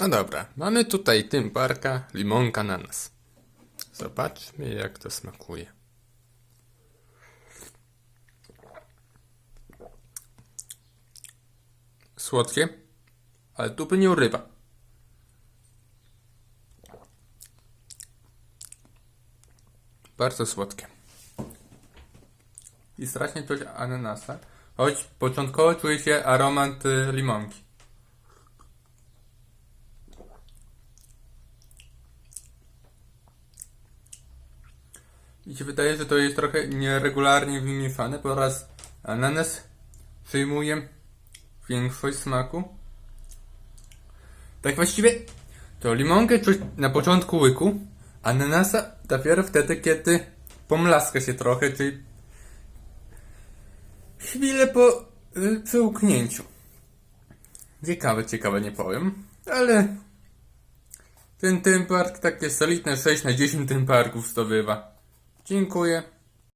No dobra, mamy tutaj tymparka, limonka na nas. Zobaczmy jak to smakuje. Słodkie, ale dupy nie urywa. Bardzo słodkie. I strasznie czuć ananasa, choć początkowo czuje się aromat y, limonki. Mi się wydaje, że to jest trochę nieregularnie wymieszane, bo raz ananas przyjmuje większość smaku. Tak właściwie to limonkę czuć na początku łyku, ananasa dopiero wtedy, kiedy pomlaska się trochę, czyli chwilę po y, przełknięciu. Ciekawe, ciekawe, nie powiem, ale ten tym park takie solidne 6 na 10 tym parków zdobywa. Dziękuję.